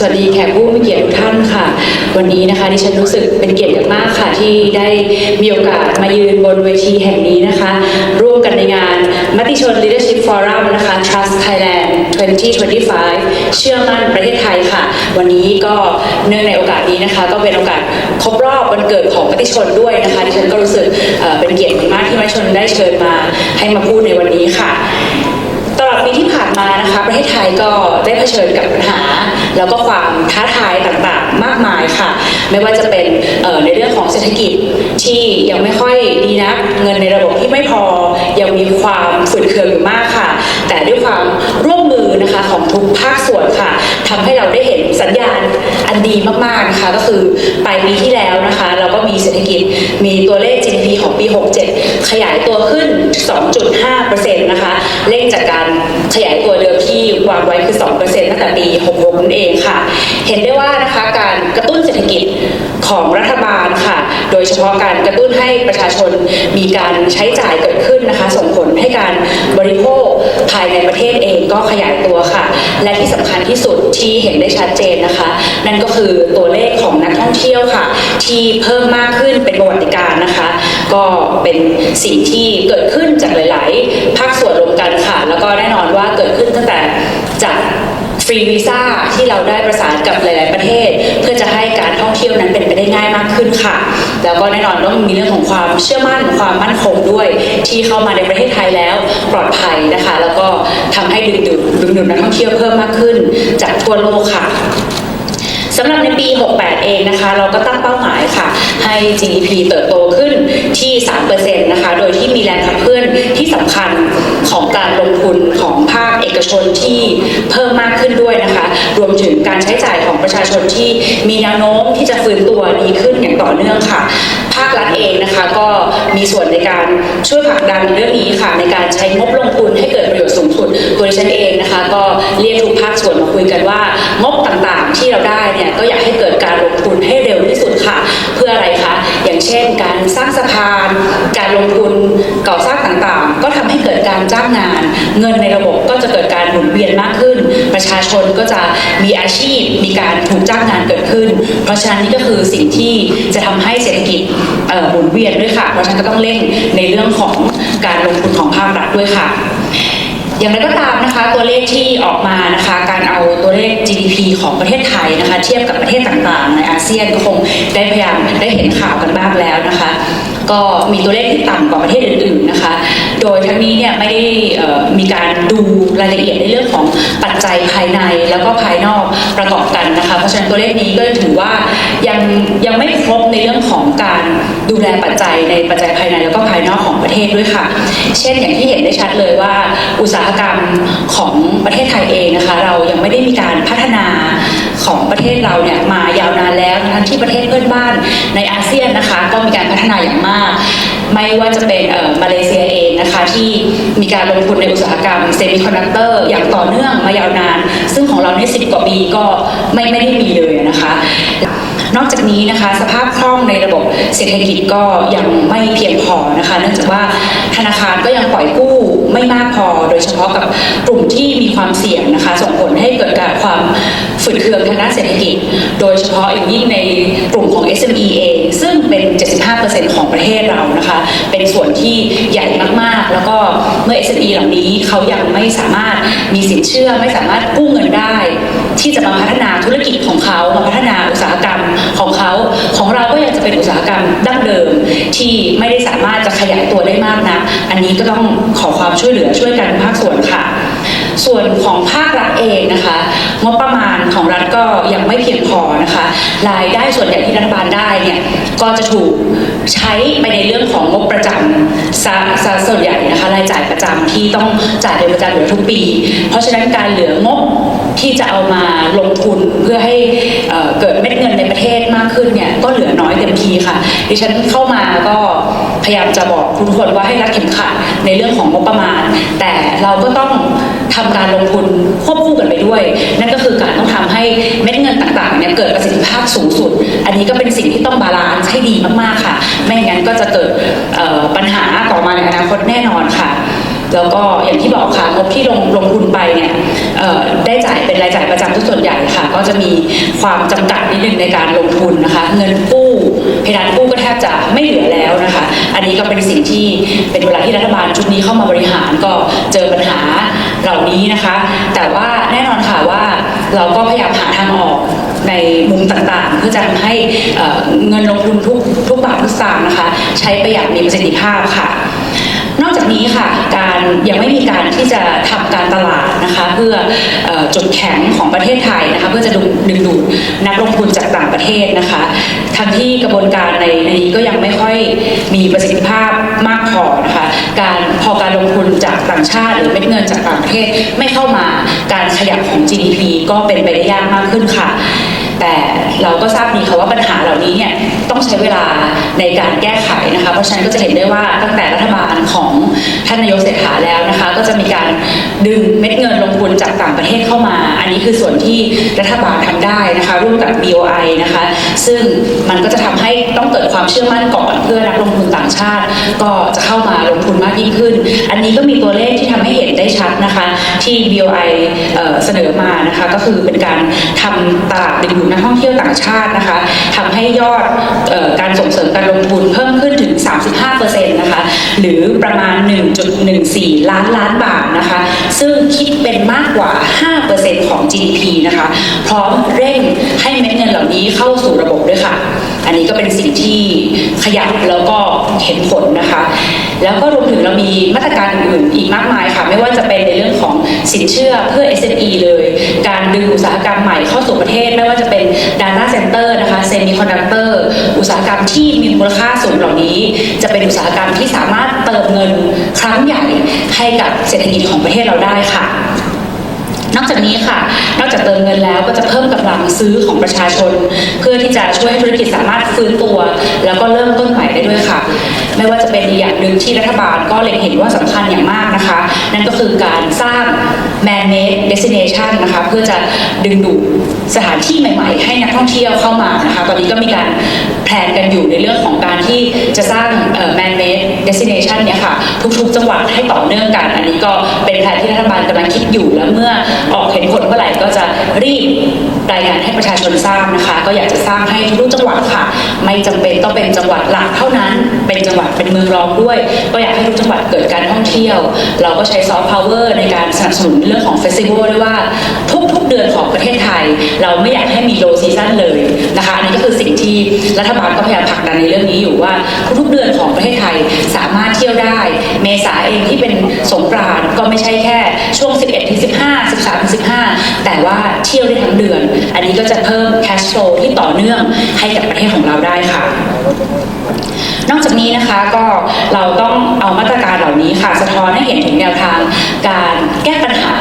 สวัสดีแขกผู้มีเกียรติทุกท่านค่ะ วันนี้นะคะดิฉันรู้สึกเป็นเกียรติอย่างมากค่ะ ที่ได้มีโอกาสมายืนบนเวทีแห่งนี้นะคะ ร่วมกันในงานมติชน Leadership Forum นะคะ Trust Thailand 2025 เชื่อมั่นประเทศไทยค่ะ วันนี้ก็เนื่องในโอกาสนี้นะคะ ก็เป็นโอกาสครบรอบวันเกิดของมติชนด้วยนะคะดิฉันก็รู้สึกเป็นเกียรติมากที่มติชนได้เชิญมาให้มาพูดในวันนี้ค่ะ ประเทศไทยก็ได้เผชิญกับปัญหา แล้วก็ความท้าทายต่างๆ มากมายค่ะ ไม่ว่าจะเป็นในเรื่องของเศรษฐกิจที่ยังไม่ค่อยดีนักเงินในระบบที่ไม่พอยังมีความฝืดเคืองอยู่มากค่ะ แต่ด้วยความร่วมมือนะคะของทุกภาคส่วนค่ะทำให้เราได้เห็นสัญญาณอันดีมากๆนะคะก็คือปลายปีที่แล้วนะคะ เราก็มีเศรษฐกิจมีตัวเลข GDP ของปี 67 ขยายตัวขึ้น 2.5%นะคะเร่งจากการขยายตัวเดิม ที่วางไว้คือ 2%ตั้งแต่ปี 66นั่นเองค่ะ เห็นได้ว่านะคะการกระตุ้นเศรษฐกิจ ของรัฐบาลค่ะ โดยเฉพาะการกระตุ้นให้ประชาชนมีการใช้จ่ายเกิดขึ้นนะคะ ส่งผลให้การบริโภคภายในประเทศเองก็ขยายตัวค่ะ และที่สำคัญที่สุดที่เห็นได้ชัดเจนนะคะ นั่นก็คือตัวเลขของนักท่องเที่ยวค่ะ ที่เพิ่มมากขึ้นเป็นประวัติการนะคะ ก็เป็นสิ่งที่เกิดขึ้นจากหลาย ๆ ภาคส่วนรวมกันค่ะ แล้วก็แน่นอนว่าเกิดขึ้นตั้งแต่จาก ฟรีวีซ่าที่เราได้ประสานกับหลาย ๆ ประเทศ เพื่อจะให้การท่องเที่ยวนั้นเป็นไปได้ง่ายมากขึ้นค่ะ แล้วก็แน่นอนต้องมีเรื่องของความเชื่อมั่นความมั่นคงด้วย ที่เข้ามาในประเทศไทยแล้วปลอดภัยนะคะ แล้วก็ทำให้ดึงดูดดึงดูดนักท่องเที่ยวเพิ่มมากขึ้นจากทั่วโลกค่ะ สำหรับในปี 68 เองนะคะ เราก็ตั้งเป้าหมายค่ะ ให้ GDP เติบโตขึ้นที่ 3%นะคะ โดยที่มีแรงขับเคลื่อนที่สำคัญของการลงทุนของภาคเอกชนที่เพิ่มมากขึ้นด้วยนะคะ รวมถึงการใช้จ่ายของประชาชนที่มีแนวโน้มที่จะฟื้นตัวดีขึ้นอย่างต่อเนื่องค่ะ ภาครัฐเองนะคะก็มีส่วนในการช่วยผลักดันเรื่องนี้ค่ะ ในการใช้งบลงทุนให้เกิดประโยชน์สูงสุดตัวดิฉันเองนะคะ ก็เรียกทุกภาคส่วนมาคุยกันว่างบต่างที่เราได้เนี่ยก็อยากให้เกิดการลงทุนให้เร็วที่สุดค่ะ เพื่ออะไรคะอย่างเช่น การสร้างสะพาน การลงทุนก่อสร้างต่างๆ ก็ทำให้เกิดการจ้างงาน เงินในระบบก็จะเกิดการหมุนเวียนมากขึ้น ประชาชนก็จะมีอาชีพ มีการถูกจ้างงานเกิดขึ้น เพราะฉะนั้นนี่ก็คือสิ่งที่จะทำให้เศรษฐกิจหมุนเวียนด้วยค่ะ เพราะฉะนั้นก็ต้องเร่งในเรื่องของการลงทุนของภาครัฐด้วยค่ะ อย่างไรก็ตามนะคะตัวเลขที่ออกมานะคะการเอาตัวเลข GDP ของประเทศไทยนะคะ เทียบกับประเทศต่างๆ ในอาเซียนก็คงได้พยายามได้เห็นข่าวกันบ้างแล้วนะคะ ก็มีตัวเลขที่ต่ำกว่าประเทศอื่นๆนะคะ โดยทั้งนี้เนี่ยไม่ได้มีการดูรายละเอียดในเรื่องของปัจจัยภายในแล้วก็ภายนอกประกอบกันนะคะ เพราะฉะนั้นตัวเลขนี้ก็ถือว่ายังยังไม่ครบในเรื่องของการดูแลปัจจัยในปัจจัยภายในแล้วก็ภายนอกของประเทศด้วยค่ะ เช่นอย่างที่เห็นได้ชัดเลยว่า อุตสาหกรรมของประเทศไทยเองนะคะ เรายังไม่ได้มีการพัฒนาของประเทศเราเนี่ยมายาวนานแล้วทั้งที่ประเทศเพื่อนบ้านในอาเซียนนะคะ ก็มีการพัฒนาอย่างมากไม่ว่าจะเป็นมาเลเซียเองนะคะที่มีการลงทุนในอุตสาหกรรมเซมิคอนดักเตอร์อย่างต่อเนื่องมายาวนาน ซึ่งของเราในสิบกว่าปีก็ไม่ไม่ได้มีเลยนะคะนอกจากนี้นะคะสภาพคล่องในระบบเศรษฐกิจก็ยังไม่เพียงพอนะคะ เนื่องจากว่าธนาคารก็ยังปล่อยกู้ไม่มากพอ โดยเฉพาะกับกลุ่มที่มีความเสี่ยงนะคะ ส่งผลให้เกิดการความฝืดเคืองทางด้านเศรษฐกิจ โดยเฉพาะอย่างยิ่งในกลุ่มของ SME เองซึ่งเป็น35%ของประเทศเรานะคะ เป็นส่วนที่ใหญ่มากๆ แล้วก็เมื่อ SME เหล่านี้เขายังไม่สามารถมีสินเชื่อไม่สามารถกู้เงินได้ ที่จะมาพัฒนาธุรกิจของเขามาพัฒนาอุตสาหกรรมของเขา ของเราก็ยังจะเป็นอุตสาหกรรมดั้งเดิมที่ไม่ได้สามารถจะขยายตัวได้มากนะ อันนี้ก็ต้องขอความช่วยเหลือช่วยกันภาคส่วนค่ะ ส่วนของภาครัฐเองนะคะงบประมาณของรัฐก็ยังไม่เพียงพอนะคะรายได้ส่วนใหญ่ที่รัฐบาลได้เนี่ยก็จะถูกใช้ไปในเรื่องของงบประจำซะซะส่วนใหญ่นะคะรายจ่ายประจำที่ต้องจ่ายเป็นประจำอยู่แล้วทุกปี เพราะฉะนั้นการเหลืองบที่จะเอามาลงทุนเพื่อให้เอ่อเกิดเม็ดเงินในประเทศมากขึ้นเนี่ยก็เหลือน้อยเต็มทีค่ะ ดิฉันเข้ามาก็พยายามจะบอกทุกคนว่าให้รัดเข็มขัดในเรื่องของงบประมาณ แต่เราก็ต้องทำการลงทุนควบคู่กันไปด้วย นั่นก็คือการต้องทำให้เม็ดเงินต่างๆเนี่ยเกิดประสิทธิภาพสูงสุด อันนี้ก็เป็นสิ่งที่ต้องบาลานซ์ให้ดีมากๆค่ะ ไม่งั้นก็จะเกิดปัญหาต่อมาในอนาคตแน่นอนค่ะแล้วก็อย่างที่บอกค่ะงบที่ลงลงทุนไปเนี่ยได้จ่ายเป็นรายจ่ายประจำทุกส่วนใหญ่ค่ะ ก็จะมีความจำกัดนิดนึงในการลงทุนนะคะ เงินกู้เพดานกู้ก็แทบจะไม่เหลือแล้วนะคะ อันนี้ก็เป็นสิ่งที่เป็นเวลาที่รัฐบาลชุดนี้เข้ามาบริหารก็เจอปัญหาเหล่านี้นะคะ แต่ว่าแน่นอนค่ะว่าเราก็พยายามหาทางออก ในมุมต่างๆ เพื่อจะทำให้เงินลงทุนทุกทุกบาททุกสตางค์นะคะ ใช้ประหยัดมีประสิทธิภาพค่ะ นี้ค่ะการยังไม่มีการที่จะทำการตลาดนะคะเพื่อเออจุดแข็งของประเทศไทยนะคะเพื่อจะดึงดึงดูดนักลงทุนจากต่างประเทศนะคะทั้งที่กระบวนการในในนี้ก็ยังไม่ค่อยมีประสิทธิภาพมากพอนะคะการพอการลงทุนจากต่างชาติ หรือเม็ดเงินจากต่างประเทศไม่เข้ามาการขยับของ GDP ก็เป็นไปได้ยากมากขึ้นค่ะ แต่เราก็ทราบดีค่ะว่าปัญหาเหล่านี้เนี่ยต้องใช้เวลาในการแก้ไขนะคะ เพราะฉะนั้นก็จะเห็นได้ว่าตั้งแต่รัฐบาลของท่านนายกเศรษฐาแล้วนะคะ ก็จะมีการดึงเม็ดเงินลงทุนจากต่างประเทศเข้ามา อันนี้คือส่วนที่รัฐบาลทำได้นะคะร่วมกับ BOI นะคะ ซึ่งมันก็จะทำให้ต้องเกิดความเชื่อมั่นก่อนเพื่อนักลงทุนต่างชาติ ก็จะเข้ามาลงทุนมากยิ่งขึ้น อันนี้ก็มีตัวเลขที่ทำให้เห็นได้ชัดนะคะ ที่ BOI เอ่อเสนอมานะคะก็คือเป็นการทำตลาดดึงดูดนักท่องเที่ยวต่างชาตินะคะทำให้ยอดออการส่งเสริมการลงทุนเพิ่มขึ้นถึง 35%นะคะหรือประมาณ 1.14 ล้านล้านบาทนะคะซึ่งคิดเป็นมากกว่า 5%ของ GDP นะคะพร้อมเร่งให้เม็ดเงินเหล่านี้เข้าสู่ระบบด้วยค่ะ อันนี้ก็เป็นสิ่งที่ขยับแล้วก็เห็นผลนะคะ แล้วก็รวมถึงเรามีมาตรการอื่นๆอีกมากมายค่ะ ไม่ว่าจะเป็นในเรื่องของสินเชื่อเพื่อ SME เลย การดึงอุตสาหกรรมใหม่เข้าสู่ประเทศไม่ว่าจะเป็น Data Center นะคะ Semiconductor อุตสาหกรรมที่มีมูลค่าสูงเหล่านี้ จะเป็นอุตสาหกรรมที่สามารถเติมเงินครั้งใหญ่ให้กับเศรษฐกิจของประเทศเราได้ค่ะ นอกจากนี้ค่ะ นอกจากเติมเงินแล้วก็จะเพิ่มกำลังซื้อของประชาชน เพื่อที่จะช่วยให้ธุรกิจสามารถฟื้นตัว แล้วก็เริ่มต้นใหม่ได้ด้วยค่ะ ไม่ว่าจะเป็นอย่างหนึ่งที่รัฐบาลก็เล็งเห็นว่าสำคัญอย่างมากนะคะ นั่นก็คือการสร้าง man-made destination นะคะเพื่อจะดึงดูดสถานที่ใหม่ๆ ให้นักท่องเที่ยวเข้ามานะคะตอนนี้ก็มีการแพลนกันอยู่ในเรื่องของการที่จะสร้าง man-made destination เนี่ยค่ะทุกๆ จังหวัดให้ต่อเนื่องกัน อันนี้ก็เป็นแผนที่รัฐบาลกำลังคิดอยู่แล้วเมื่อออกเห็นผลเมื่อไหร่ก็จะรีบรายงานให้ประชาชนทราบนะคะ ก็อยากจะสร้างให้ทุกจังหวัดค่ะ ไม่จำเป็นต้องเป็นจังหวัดหลักเท่านั้น เป็นจังหวัดเป็นเมืองรองด้วย ก็อยากให้ทุกจังหวัดเกิดการท่องเที่ยว เราก็ใช้ซอฟต์พาวเวอร์ในการสนับสนุนเรื่องของเฟสติวัลด้วยว่าทุกๆเดือนของประเทศไทย เราไม่อยากให้มีโลซีซั่นเลยนะคะอันนี้ก็คือสิ่งที่รัฐบาลก็พยายามผลักดันในเรื่องนี้อยู่ว่าทุกๆเดือนของประเทศไทยสามารถเที่ยวได้ เมษาเองที่เป็นสงกรานต์ก็ไม่ใช่แค่ช่วง 11ถึง15 13ถึง15แต่ว่าเที่ยวได้ทั้งเดือน อันนี้ก็จะเพิ่ม cash flow ที่ต่อเนื่องให้กับประเทศของเราได้ค่ะ นอกจากนี้นะคะก็เราต้องเอามาตรการเหล่านี้ค่ะสะท้อนให้เห็นถึงแนวทางการแก้ปัญหา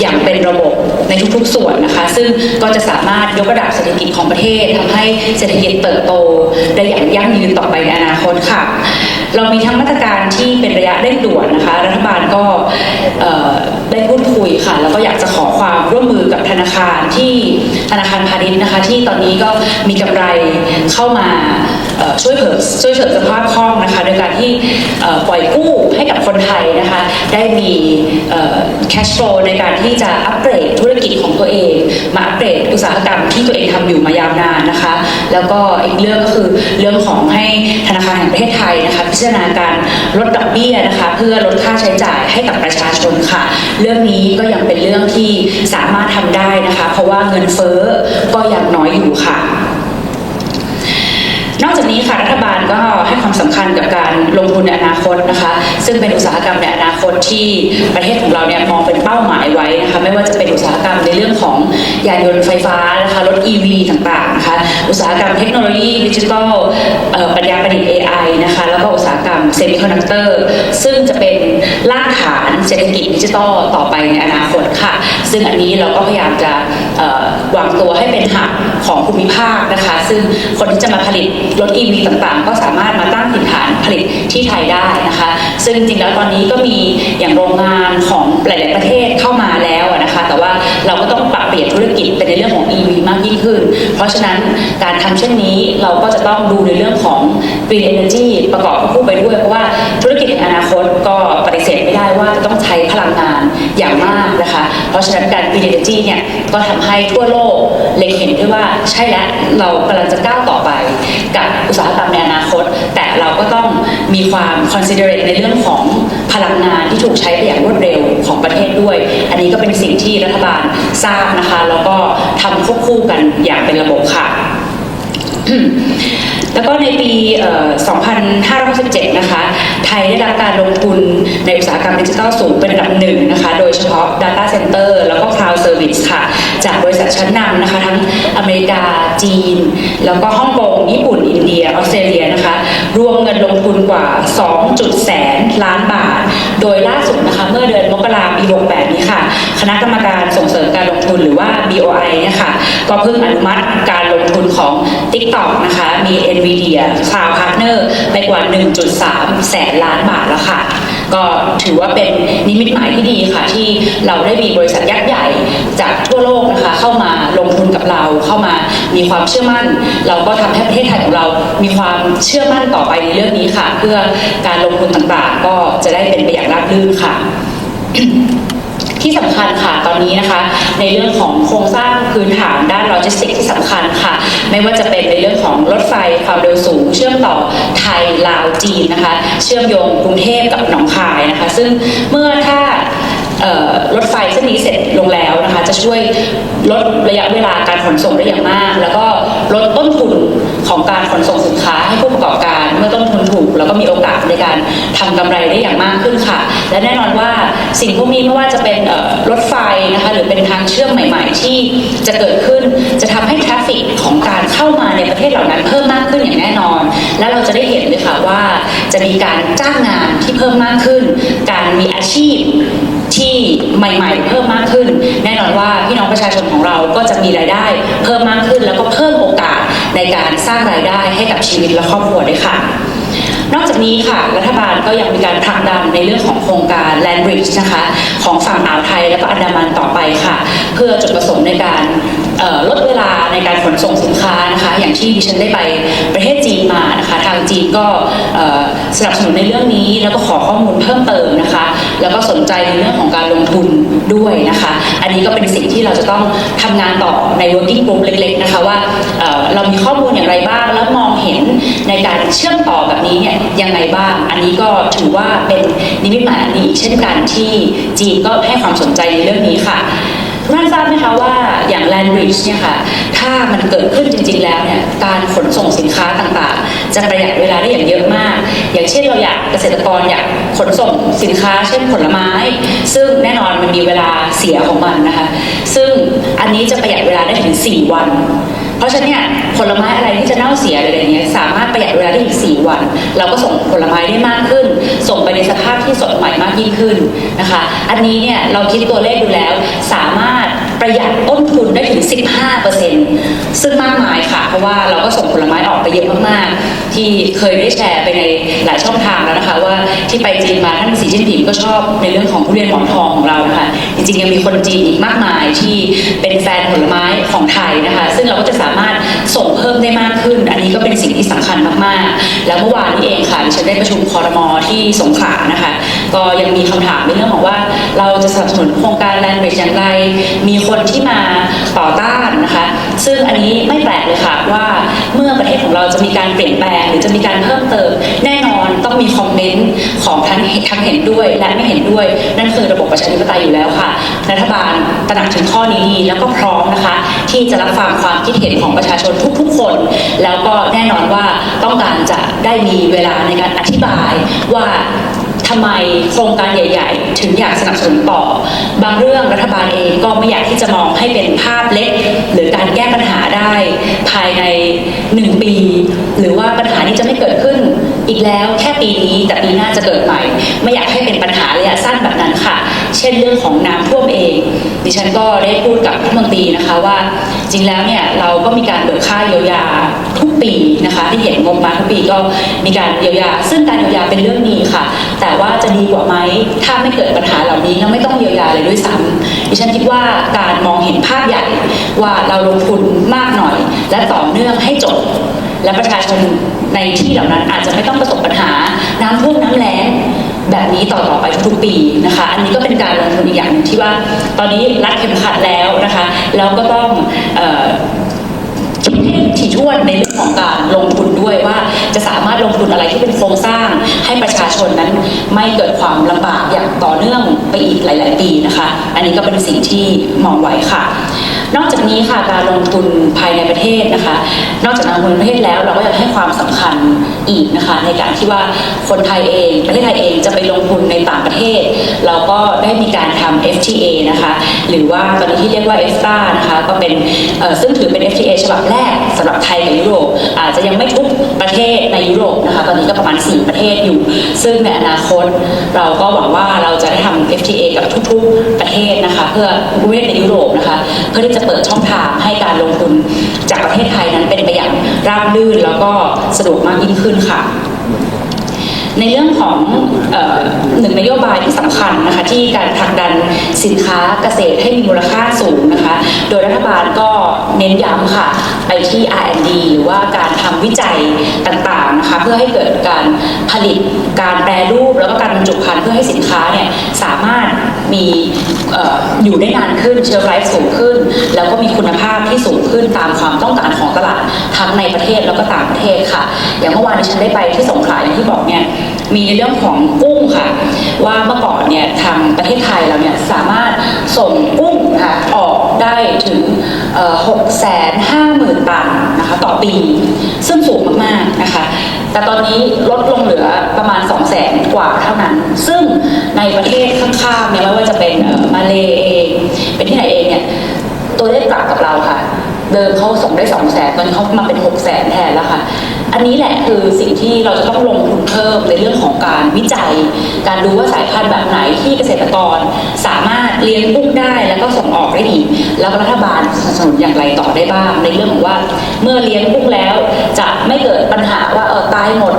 อย่างเป็นระบบในทุกๆส่วนนะคะ ซึ่งก็จะสามารถยกระดับเศรษฐกิจของประเทศทำให้เศรษฐกิจเติบโตได้อย่างยั่งยืนต่อไปในอนาคตค่ะ เรามีทั้งมาตรการที่เป็นระยะเร่งด่วนนะคะ รัฐบาลก็ได้พูดคุยค่ะ แล้วก็อยากจะขอความร่วมมือกับธนาคารที่ธนาคารพาณิชย์นะคะ ที่ตอนนี้ก็มีกำไรเข้ามา ช่วยเผิช่วยเสริมสภาพคล่องนะคะโดยการที่ปล่อยกู้ให้กับคนไทยนะคะได้มีแคชโ f ในการที่จะอัปเกรดธุรกิจของตัวเอง มาอัปเกรดอุตสาหกรรมที่ตัวเองทำอยู่มายาวนานนะคะ แล้วก็อีกเรื่องก็คือเรื่องของให้ธนาคารคารแห่งประเทศไทยนะคะพิจารณาการลดดอกเบี้ยนะคะเพื่อลดค่าใช้จ่ายให้กับประชาชนค่ะ เรื่องนี้ก็ยังเป็นเรื่องที่สามารถทำได้นะคะ เพราะว่าเงินเฟ้อก็ยังน้อยอยู่ค่ะ นอกจากนี้ค่ะรัฐบาลก็ให้ความสำคัญกับการลงทุนในอนาคตนะคะ ซึ่งเป็นอุตสาหกรรมในอนาคตที่ประเทศของเราเนี่ยมองเป็นเป้าหมายไว้นะคะไม่ว่าจะเป็นอุตสาหกรรมในเรื่องของยานยนต์ไฟฟ้านะคะรถ EV ต่างๆนะคะอุตสาหกรรมเทคโนโลยีดิจิทัลปัญญาประดิษฐ์ AI นะคะแล้วก็อุตสาหกรรมเซมิคอนดักเตอร์ซึ่งจะเป็นรากฐานเศรษฐกิจดิจิทัลต่อไปในอนาคตค่ะ ซึ่งอันนี้เราก็พยายามจะวางตัวให้เป็นหับของภูมิภาคนะคะ ซึ่งคนที่จะมาผลิตรถ EV ต่างๆ ก็สามารถมาตั้งถิ่นฐานผลิตที่ไทยได้นะคะ ซึ่งจริงๆแล้วตอนนี้ก็มีอย่างโรงงานของหลาย ๆ ประเทศเข้ามาแล้วนะคะ แต่ว่าเราก็ต้องปรับเปลี่ยนธุรกิจเป็นในเรื่องของ EV มากยิ่งขึ้น เพราะฉะนั้นการทำเช่นนี้เราก็จะต้องดูในเรื่องของ Green Energy ประกอบควบคู่ไปด้วย เพราะว่าธุรกิจในอนาคตก็ปฏิเสธไม่ได้ว่าจะต้องใช้พลังงาน อย่างมากนะคะ เพราะฉะนั้นการ Green Energy เนี่ยก็ทำให้ทั่วโลกเล็งเห็นด้วยว่าใช่แล้วเรากำลังจะก้าวต่อไปกับอุตสาหกรรมในอนาคต แต่เราก็ต้องมีความ considerate ในเรื่องของพลังงานที่ถูกใช้ไปอย่างรวดเร็วของประเทศด้วย อันนี้ก็เป็นสิ่งที่รัฐบาลทราบนะคะ แล้วก็ทำควบคู่กันอย่างเป็นระบบค่ะ แล้วก็ในปีเอ่อ2567 นะคะ ไทยได้รับการลงทุนในอุตสาหกรรมดิจิทัลสูงเป็นอันดับหนึ่งนะคะ โดยเฉพาะ Data Center แล้วก็ Cloud Service ค่ะ จากบริษัทชั้นนำนะคะ ทั้งอเมริกา จีน แล้วก็ฮ่องกง ญี่ปุ่น อินเดีย ออสเตรเลียนะคะ รวมเงินลงทุนกว่า2แสนล้านบาท ดยล่าสุดนะคะเมื่อเดือนมกราปี 68 นี้ค่ะ คณะกรรมการส่งเสริมการลงทุนหรือว่า BOI นะคะก็เพิ่งอนุมัติการลงทุนของ TikTok นะคะมี NVIDIA Cloud Partner ไปกว่า 1.3 แสนล้านบาทแล้วค่ะ ก็ถือว่าเป็นนิมิตหมายที่ดีค่ะ ที่เราได้มีบริษัทยักษ์ใหญ่ จากทั่วโลกนะคะเข้ามาลงทุนกับเราเข้ามามีความเชื่อมั่น เราก็ทำให้ประเทศไทยของเรามีความเชื่อมั่นต่อไปในเรื่องนี้ค่ะ เพื่อการลงทุนต่างๆ ก็จะได้เป็นไปอย่างราบรื่นค่ะ ที่สำคัญค่ะตอนนี้นะคะ ในเรื่องของโครงสร้างพื้นฐานด้านโลจิสติกส์ที่สำคัญค่ะ ไม่ว่าจะเป็นในเรื่องของรถไฟความเร็วสูง เชื่อมต่อไทยลาวจีนนะคะ เชื่อมโยงกรุงเทพกับหนองคายนะคะ ซึ่งเมื่อถ้า รถไฟเส้นนี้เสร็จลงแล้วนะคะ จะช่วยลดระยะเวลาการขนส่งได้อย่างมาก แล้วก็ลดต้นทุนของการขนส่งสินค้าให้ผู้ประกอบการเมื่อต้นทุนถูก แล้วก็มีโอกาสในการทำกำไรได้อย่างมากขึ้นค่ะ และแน่นอนว่าสิ่งพวกนี้ไม่ว่าจะเป็นรถไฟนะคะหรือเป็นทางเชื่อมใหม่ ๆ ที่จะเกิดขึ้นจะทำให้ทราฟฟิกของการเข้ามาในประเทศเหล่านั้นเพิ่มมากขึ้นอย่างแน่นอน และเราจะได้เห็นเลยค่ะว่าจะมีการจ้างงานที่เพิ่มมากขึ้น การมีอาชีพที่ ใหม่ๆ เพิ่มมากขึ้น แน่นอนว่าพี่น้องประชาชนของเราก็จะมีรายได้ เพิ่มมากขึ้นแล้วก็เพิ่มโอกาสในการสร้างรายได้ให้กับชีวิตและครอบครัวด้วยค่ะนอกจากนี้ค่ะ รัฐบาลก็ยังมีการผลักดันในเรื่องของโครงการ Land Bridge นะคะ ของฝั่งอ่าวไทยและก็อันดามันต่อไปค่ะ เพื่อจุดประสงค์ในการ ลดเวลาในการขนส่งสินค้านะคะอย่างที่ดิฉันได้ไปประเทศจีนมานะคะทางจีนก็สนับสนุนในเรื่องนี้แล้วก็ขอข้อมูลเพิ่มเติมนะคะ แล้วก็สนใจในเรื่องของการลงทุนด้วยนะคะ อันนี้ก็เป็นสิ่งที่เราจะต้องทำงานต่อใน working group เล็ก ๆ นะคะว่าเเรามีข้อมูลอย่างไรบ้าง แล้วมองเห็นในการเชื่อมต่อแบบนี้เนี่ยยังไงบ้าง อันนี้ก็ถือว่าเป็นนิมิตหมายอันนี้เช่นกันที่จีนก็ให้ความสนใจในเรื่องนี้ค่ะ ทุกท่านทราบไหมคะว่าอย่าง Land Bridge เนี่ยค่ะ ถ้ามันเกิดขึ้นจริง ๆ แล้วเนี่ย การขนส่งสินค้าต่างๆ จะประหยัดเวลาได้อย่างเยอะมาก อย่างเช่นเราอยากเกษตรกรอยากขนส่งสินค้า เช่นผลไม้ ซึ่งแน่นอนมันมีเวลาเสียของมันนะคะ ซึ่งอันนี้จะประหยัดเวลาได้ถึง 4 วัน เพราะฉะนั้นเนี่ยผลไม้อะไรที่จะเน่าเสียอะไรอย่างเงี้ยสามารถประหยัดเวลาได้อีก 4 วัน เราก็ส่งผลไม้ได้มากขึ้น ส่งไปในสภาพที่สดใหม่มากยิ่งขึ้นนะคะ อันนี้เนี่ยเราคิดตัวเลขดูแล้ว สามารถประหยัดต้นทุนได้ถึง 15%ซึ่งมากมายค่ะ เพราะว่าเราก็ส่งผลไม้ออกไปเยอะมากๆ ที่เคยได้แชร์ไปในหลายช่องทางแล้วนะคะ ว่าที่ไปจีนมาท่านสีจิ้นผิงก็ชอบในเรื่องของทุเรียนหมอนทองของเรานะคะจริงๆยังมีคนจีนอีกมากมายที่เป็นแฟนผลไม้ของไทยนะคะ ซึ่งเราก็จะสาามารถส่งเพิ่มได้มากขึ้น อันนี้ก็เป็นสิ่งที่สำคัญมากๆ แล้วเมื่อวานนี้เองค่ะดิฉันได้ประชุมคอรมอที่สงขลานะคะ ก็ยังมีคำถามในเรื่องของว่าเราจะสนับสนุนโครงการแลนด์เบรอย่างไร มีคนที่มาต่อต้านนะคะ ซึ่งอันนี้ไม่แปลกเลยค่ะว่าเมื่อประเทศของเราจะมีการเปลี่ยนแปลงหรือจะมีการเพิ่มเติมแน่นอนต้องมีคอมเมนต์ของทั้งทั้งเห็นด้วยและไม่เห็นด้วย นั่นคือระบบประชาธิปไตยอยู่แล้วค่ะ รัฐบาลตระหนักถึงข้อนี้ดีแล้วก็พร้อมนะคะ ที่จะรับฟังความคิดเห็นของประชาชนทุกๆคน แล้วก็แน่นอนว่าต้องการจะได้มีเวลาในการอธิบายว่า ทำไมโครงการใหญ่ ๆ ถึงอยากสนับสนุนต่อ บางเรื่องรัฐบาลเองก็ไม่อยากที่จะมองให้เป็นภาพเล็ก หรือการแก้ปัญหาได้ภายในหนึ่งปี หรือว่าปัญหานี้จะไม่เกิดขึ้นอีกแล้วแค่ปีนี้แต่ปีหน้าจะเกิดใหม่ ไม่อยากให้เป็นปัญหาระยะสั้นแบบนั้นค่ะ เช่นเรื่องของน้ำท่วมเอง ดิฉันก็ได้พูดกับรัฐมนตรีนะคะว่า จริงแล้วเนี่ยเราก็มีการเบิกค่าเยียวยาทุกปีนะคะที่เห็นงบมาทุกปีก็มีการเยียวยา ซึ่งการเยียวยาเป็นเรื่องดีค่ะ แต่ว่าจะดีกว่าไหม ถ้าไม่เกิดปัญหาเหล่านี้แล้วไม่ต้องเยียวยาเลยด้วยซ้ำดิฉันคิดว่าการมองเห็นภาพใหญ่ว่าเราลงทุนมากหน่อย และต่อเนื่องให้จบ และประชาชนในที่เหล่านั้นอาจจะไม่ต้องประสบปัญหาน้ำท่วมน้ำแล้งแบบนี้ต่อต่อไปทุกๆปีนะคะ อันนี้ก็เป็นการลงทุนอีกอย่างนึงที่ว่า ตอนนี้รัดเข็มขัดแล้วนะคะ แล้วก็ต้อง ที่ถี่ถ้วนในเรื่องของการลงทุนด้วยว่า จะสามารถลงทุนอะไรที่เป็นโครงสร้าง ให้ประชาชนนั้นไม่เกิดความลำบากอย่างต่อเนื่องไปอีกหลาย ๆ ปีนะคะ อันนี้ก็เป็นสิ่งที่มองไว้ค่ะ นอกจากนี้ค่ะการลงทุนภายในประเทศนะคะ นอกจากการลงทุนประเทศแล้วเราก็ยังให้ความสำคัญอีกนะคะ ในการที่ว่าคนไทยเองประเทศไทยเองจะไปลงทุนในต่างประเทศ เราก็ได้มีการทำ FTA นะคะ หรือว่าตอนนี้ที่เรียกว่า EFTA นะคะก็เป็นซึ่งถือเป็น FTA ฉบับแรกสำหรับไทยกับยุโรปอาจจะยังไม่ทุกประเทศในยุโรปนะคะตอนนี้ก็ประมาณ 4 ประเทศอยู่ ซึ่งในอนาคตเราก็หวังว่าเราจะได้ทำ FTA กับทุกๆประเทศนะคะ เพื่อประเทศในยุโรปนะคะ เพื่อที่จะเปิดช่องทางให้การลงทุนจากประเทศไทยนั้นเป็นไปอย่างราบรื่นแล้วก็สะดวกมากยิ่งขึ้นค่ะ ในเรื่องของออหนึ่งนโยบายที่สำคัญนะคะที่การผลักดันสินค้าเกษตรให้มีมูลค่าสูงนะคะ โดยรัฐบาลก็เน้นย้ำค่ะไปที่ R&D หรือว่าการทำวิจัยต่างๆนะคะเพื่อให้เกิดการผลิตการแปรรูป แล้วก็การบรรจุภัณฑ์เพื่อให้สินค้าเนี่ยสามารถมีอยู่ได้นานขึ้นเชลไฟสูงขึ้น แล้วก็มีคุณภาพที่สูงขึ้นตามความต้องการของตลาดทั้งในประเทศแล้วก็ต่างประเทศค่ะ อย่างเมื่อวานฉันได้ไปที่สงขลาอย่างที่บอกเนี่ย มีในเรื่องของกุ้งค่ะ ว่าเมื่อก่อนเนี่ยทางประเทศไทยเราเนี่ยสามารถส่งกุ้งนะคะออกได้ถึงหกแสนห้าหมื่นตันนะคะต่อปี ซึ่งสูงมากๆนะคะ แต่ตอนนี้ลดลงเหลือประมาณ 2 0 0แสนกว่าเท่านั้น ซึ่งในประเทศข้างๆเนี่ยไม่ว่าจะเป็นมาเลเองเป็นที่ไหนเองเนี่ยตัวเลขกลับกับเราค่ะ เดิมเขาส่งได้สองแสนตอนนี้เขามาเป็นหกแสนแทนแล้วค่ะ อันนี้แหละคือสิ่งที่เราจะต้องลงทุนเพิ่มในเรื่องของการวิจัย การดูว่าสายพันธุ์แบบไหนที่เกษตรกร สามารถเลี้ยงกุ้งได้แล้วก็ส่งออกได้ดี แล้วรัฐบาลสนับสนุนอย่างไรต่อได้บ้าง ในเรื่องของว่าเมื่อเลี้ยงกุ้งแล้ว จะไม่เกิดปัญหาว่าเออตายหมด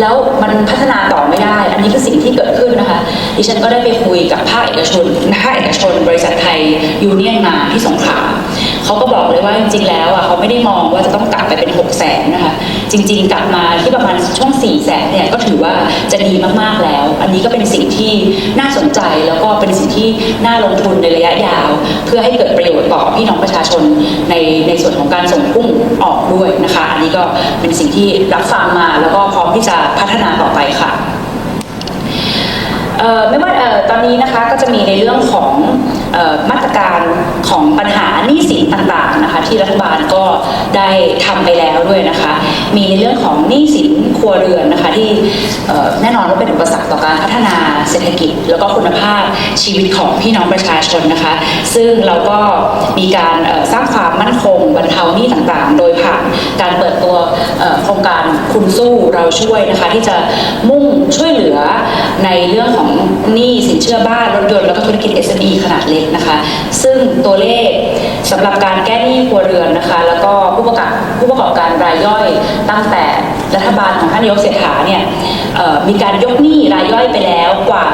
แล้วมันพัฒนาต่อไม่ได้ อันนี้คือสิ่งที่เกิดขึ้นนะคะ ดิฉันก็ได้ไปคุยกับภาคเอกชนภาคเอกชน บริษัทไทยยูเนียนมาที่สงขลา เขาก็บอกเลยว่าจริงๆแล้วอะเขาไม่ได้มองว่าจะต้องกลับไปเป็น6 0แสนนะคะ จริง ๆ กลับมาที่ประมาณช่วง4 0 0แสนเนี่ยก็ถือว่าจะดีมากๆแล้ว อันนี้ก็เป็นสิ่งที่น่าสนใจแล้วก็เป็นสิ่งที่น่าลงทุนในระยะยาว เพื่อให้เกิดประโยชน์ต่อพี่น้องประชาชนในในส่วนของการส่งกุ้งออกด้วยนะคะ อันนี้ก็เป็นสิ่งที่รับฟังมาแล้วก็พร้อมที่จะพัฒนาต่อไปค่ะไม่ว่าตอนนี้นะคะก็จะมีในเรื่องของ มาตรการของปัญหาหนี้สินต่างๆนะคะที่รัฐบาลก็ได้ทำไปแล้วด้วยนะคะ มีเรื่องของหนี้สินครัวเรือนนะคะที่แน่นอนว่าเป็นอุปสรรคต่อการพัฒนาเศรษฐกิจ แล้วก็คุณภาพชีวิตของพี่น้องประชาชนนะคะ ซึ่งเราก็มีการสร้างความมั่นคงบรรเทาหนี้ต่างๆ โดยผ่านการเปิดตัวโครงการคุณสู้เราช่วยนะคะที่จะมุ่งช่วยเหลือในเรื่องของหนี้สินเชื่อบ้านรถยนต์แล้วก็ธุรกิจ SME ขนาดเล็กนะคะ ซึ่งตัวเลขสำหรับการแก้หนี้ครัวเรือนนะคะ แล้วก็ผู้ประกอบผู้ประกอบการรายย่อยตั้งแต่รัฐบาลของท่านนายกเศรษฐาเนี่ยมีการยกหนี้รายย่อยไปแล้วกว่า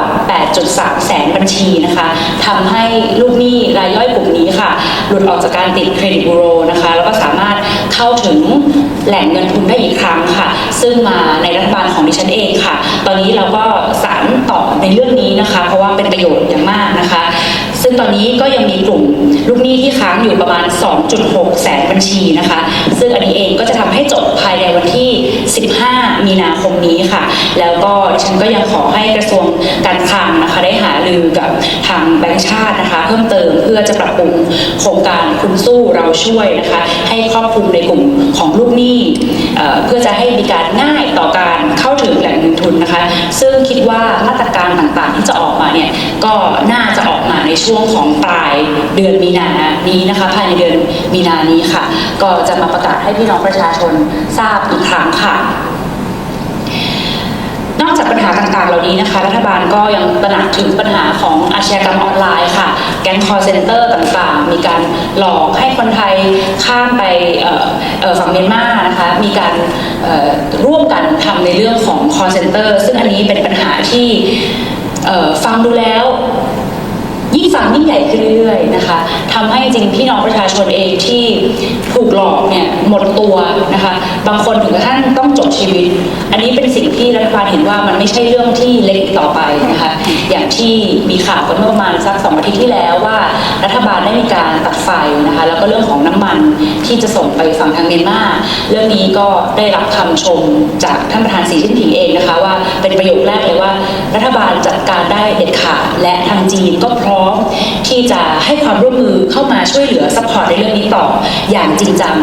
8.3 แสนบัญชีนะคะทำให้ลูกหนี้รายย่อยกลุ่มนี้ค่ะ หลุดออกจากการติดเครดิตบูโรนะคะ แล้วก็สามารถเข้าถึงแหล่งเงินทุนได้อีกครั้งค่ะ ซึ่งมาในรัฐบาลของดิฉันเองค่ะ ตอนนี้เราก็สารต่อในเรื่องนี้นะคะ เพราะว่าเป็นประโยชน์อย่างมากนะคะ ซึ่งตอนนี้ก็ยังมีกลุ่มลูกหนี้ที่ค้างอยู่ประมาณ 2.6 แสนบัญชีนะคะ ซึ่งอันนี้เองก็จะทำให้จบภายในวันที่ 15 มีนาคมนี้ค่ะ แล้วก็ฉันก็ยังขอให้กระทรวงการคลังนะคะได้หารือกับทางแบงก์ชาตินะคะเพิ่มเติมเพื่อจะปรับปรุงโครงการคุณสู้เราช่วยนะคะให้ครอบคลุมในกลุ่มของลูกหนี้เอ่อเพื่อจะให้มีการง่ายต่อการเข้าถึงแหล่งเงินทุนนะคะ ซึ่งคิดว่ามาตรการต่างๆ ที่จะออกมาเนี่ยก็น่าจะออกมาในช่วงของปลายเดือนมีนานี้นะคะภายในเดือนมีนานี้ค่ะ ก็จะมาประกาศให้พี่น้องประชาชนทราบอีกครั้งค่ะนอกจากปัญหาต่างๆ เหล่านี้นะคะ รัฐบาลก็ยังตระหนักถึงปัญหาของอาชญากรรมออนไลน์ค่ะ แก๊งคอร์เซนเตอร์ต่างๆ มีการหลอกให้คนไทยข้ามไปฝั่งเมียนมานะคะ มีการร่วมกันทำในเรื่องของคอร์เซนเตอร์ซึ่งอันนี้เป็นปัญหาที่ฟังดูแล้ว ยิ่งฟังยิ่งใหญ่ขึ้นเรื่อยๆนะคะทำให้จริงพี่น้องประชาชนเองที่ถูกหลอกเนี่ยหมดตัวนะคะ บางคนถึงกระทั่งต้องจบชีวิต อันนี้เป็นสิ่งที่รัฐบาลเห็นว่ามันไม่ใช่เรื่องที่เล็กต่อไปนะคะ อย่างที่มีข่าวกันเมื่อประมาณสักสองอาทิตย์ที่แล้วว่า รัฐบาลได้มีการตัดไฟนะคะ แล้วก็เรื่องของน้ำมันที่จะส่งไปฝั่งทางเมียนมาเรื่องนี้ก็ได้รับคำชมจากท่านประธานสีจิ้นผิงเองนะคะ ว่าเป็นประโยคแรกเลยว่า รัฐบาลจัดการได้เด็ดขาดและทางจีนก็พร้อมที่จะให้ความร่วมมือเข้ามาช่วยเหลือซัพพอร์ตในเรื่องนี้ต่ออย่างจริงจัง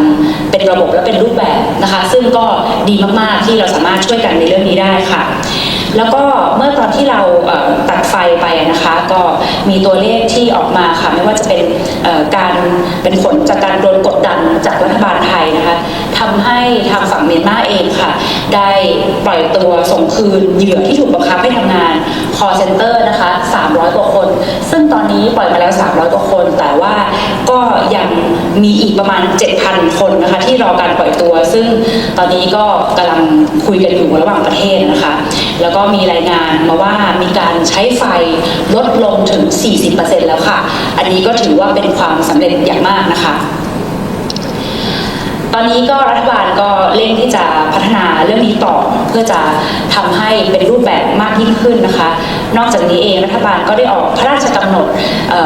เป็นระบบและเป็นรูปแบบนะคะ ซึ่งก็ดีมากๆที่เราสามารถช่วยกันในเรื่องนี้ได้ค่ะ แล้วก็เมื่อตอนที่เราตัดไฟไปนะคะ ก็มีตัวเลขที่ออกมาค่ะ ไม่ว่าจะเป็นการเป็นผลจากการโดนกดดันจากรัฐบาลไทยนะคะ ทำให้ทางฝั่งเมียนมาเองค่ะ ได้ปล่อยตัวส่งคืนเหยื่อที่ถูกบังคับให้ทำงาน call center นะคะ 300 กว่าคน ซึ่งตอนนี้ปล่อยมาแล้ว 300 กว่าคน แต่ว่าก็ยังมีอีกประมาณ 7,000 คนนะคะ ที่รอการปล่อยตัว ซึ่งตอนนี้ก็กำลังคุยกันอยู่ระหว่างประเทศนะคะ แล้วก็มีรายงานมาว่ามีการใช้ไฟลดลงถึง 40%แล้วค่ะ อันนี้ก็ถือว่าเป็นความสำเร็จอย่างมากนะคะ ตอนนี้ก็รัฐบาลก็เร่งที่จะพัฒนาเรื่องนี้ต่อเพื่อจะทำให้เป็นรูปแบบมากยิ่งขึ้นนะคะ นอกจากนี้เองรัฐบาลก็ได้ออกพระราชกำหนด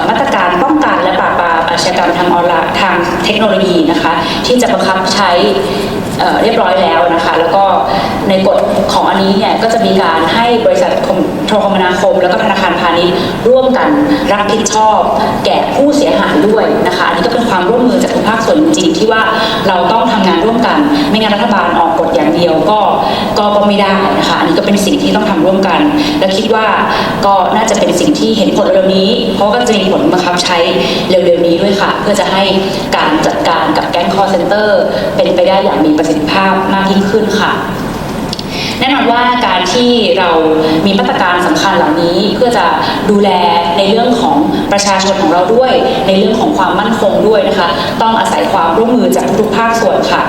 มาตรการป้องกันและปราบปรามอาชญากรรมทางออนไลน์ทางเทคโนโลยีนะคะ ที่จะบังคับใช้ เรียบร้อยแล้วนะคะ แล้วก็ในกฎของอันนี้เนี่ยก็จะมีการให้บริษัทโทรคมนาคม แล้วก็ธนาคารพาณิชย์ร่วมกันรับผิดชอบ แก่ผู้เสียหายด้วยนะคะอันนี้ก็เป็นความร่วมมือจากทุกภาคส่วนจริงที่ว่าเราต้องทำงานร่วมกัน ไม่งั้นรัฐบาลออกกฎอย่างเดียวก็ก็ก็ไม่ได้นะคะอันนี้ก็เป็นสิ่งที่ต้องทำร่วมกัน และคิดว่าก็น่าจะเป็นสิ่งที่เห็นผลเร็วนี้ เพราะก็จะมีผลบังคับใช้เร็วๆนี้ด้วยค่ะ เพื่อจะให้การจัดการกับแก๊งคอร์เซนเตอร์เป็นไปได้อย่างมีประสิทธิภาพมากยิ่งขึ้นค่ะ แน่นอนว่าการที่เรามีมาตรการสำคัญเหล่านี้เพื่อจะดูแลในเรื่องของประชาชนของเราด้วย ในเรื่องของความมั่นคงด้วยนะคะ ต้องอาศัยความร่วมมือจากทุกภาคส่วนค่ะ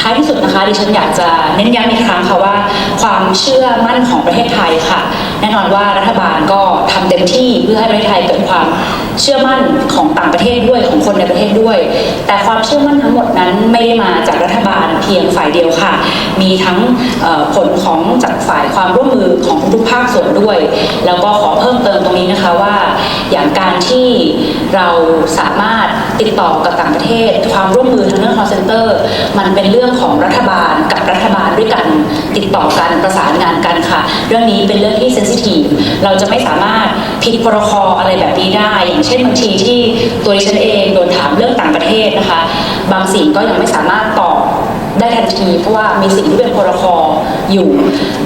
ท้ายที่สุดนะคะดิฉันอยากจะเน้นย้ำอีกครั้งค่ะว่า ความเชื่อมั่นของประเทศไทยค่ะ แน่นอนว่ารัฐบาลก็ทำเต็มที่เพื่อให้ประเทศไทยเกิดความเชื่อมั่นของต่างประเทศด้วยของคนในประเทศด้วย แต่ความเชื่อมั่นทั้งหมดนั้นไม่ได้มาจากรัฐบาลเพียงฝ่ายเดียวค่ะ มีทั้งผลของจากฝ่ายความร่วมมือของทุกภาคส่วนด้วย แล้วก็ขอเพิ่มเติมตรงนี้นะคะว่า อย่างการที่เราสามารถติดต่อกับต่างประเทศ ความร่วมมือทางเรื่อง call center มันเป็นเรื่องื่องของรัฐบาลกับรัฐบาลด้วยกันติดต่อกันประสานงานกันค่ะ เรื่องนี้เป็นเรื่องที่เซนซิทีฟเราจะไม่สามารถผิดพรคอะไรแบบนี้ได้ อย่างเช่นบางทีที่ตัวดิฉันเองโดนถามเรื่องต่างประเทศนะคะ บางสิ่งก็ยังไม่สามารถตอบได้ทันทีเพราะว่ามีสิ่งที่เป็นพรคอยู่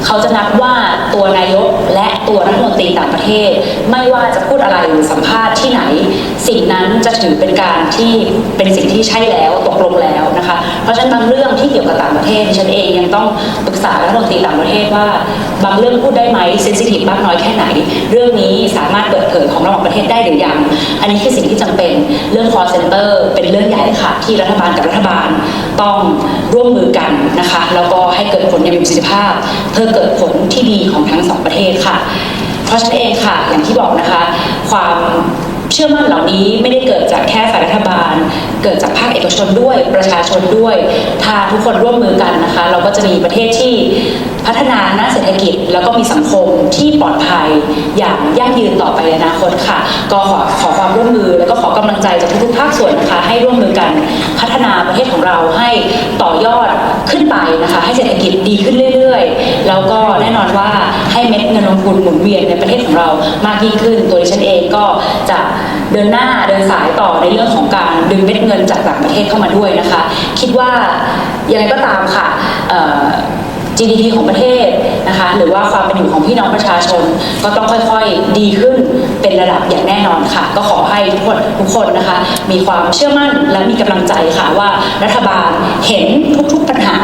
เขาจะนับว่าตัวนายกและตัวรัฐมนตรีต่างประเทศ ไม่ว่าจะพูดอะไรหรือสัมภาษณ์ที่ไหน สิ่งนั้นจะถือเป็นการที่เป็นสิ่งที่ใช่แล้วตกลงแล้ว นะคะ เพราะฉะนั้นบางเรื่องที่เกี่ยวกับต่างประเทศฉันเองยังต้องปรึกษารัฐมนตรีต่างประเทศว่า บางเรื่องพูดได้ไหมเซนซิทีฟมากน้อยแค่ไหน เรื่องนี้สามารถเปิดเผยของระหว่างประเทศได้หรือยัง อันนี้คือสิ่งที่จำเป็นเรื่อง call center เป็นเรื่องใหญ่ค่ะ ที่รัฐบาลกับรัฐบาลต้องร่วมมือกันนะคะแล้วก็ให้เกิดผลอย่างมีประสิทธิภาพ เพื่อเกิดผลที่ดีของทั้งสองประเทศค่ะ เพราะฉะนั้นเองค่ะอย่างที่บอกนะคะ ความ เชื่อมั่นเหล่านี้ไม่ได้เกิดจากแค่ฝ่ายรัฐบาล เกิดจากภาคเอกชนด้วยประชาชนด้วย ถ้าทุกคนร่วมมือกันนะคะ เราก็จะมีประเทศที่พัฒนาด้าเศรษฐกิจ แล้วก็มีสังคมที่ปลอดภัย อย่างยั่งยืนต่อไปในอนาคตค่ะ ก็ขอขอความร่วมมือแล้วก็ขอกำลังใจจากทุกๆภาคส่วนนะคะ ให้ร่วมมือกันพัฒนาประเทศของเราให้ต่อยอดขึ้นไปนะคะ ให้เศรษฐกิจดีขึ้นเรื่อย ๆ แล้วก็แน่นอนว่า เม็ดเงินลงทุนหมุนเวียนในประเทศของเรามากยิ่งขึ้น ตัวดิฉันเองก็จะเดินหน้าเดินสายต่อในเรื่องของการดึงเม็ดเงินจากต่างประเทศเข้ามาด้วยนะคะ คิดว่ายังไงก็ตามค่ะ GDP ของประเทศนะคะหรือว่าความเป็นอยู่ของพี่น้องประชาชน ก็ต้องค่อยๆดีขึ้นเป็นระดับอย่างแน่นอนค่ะ ก็ขอให้ทุกคนทุกคนนะคะ มีความเชื่อมั่นและมีกำลังใจค่ะว่ารัฐบาลเห็นทุกๆปัญหา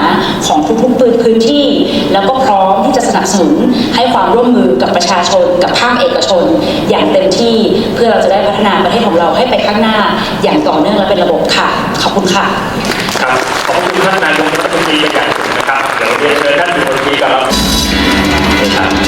ของทุกๆพื้นที่ แล้วก็พร้อมที่จะสนับสนุนให้ความร่วมมือกับประชาชน กับภาคเอกชน อย่างเต็มที่เพื่อเราจะได้พัฒนาประเทศของเราให้ไปข้างหน้า อย่างต่อเนื่องและเป็นระบบค่ะขอบคุณค่ะครับขอบคุณท่านนายกรัฐมนตรีเป็นอย่างสูงนะครับ เดี๋ยวเรียนเชิญท่านสุภชีกับเราครับ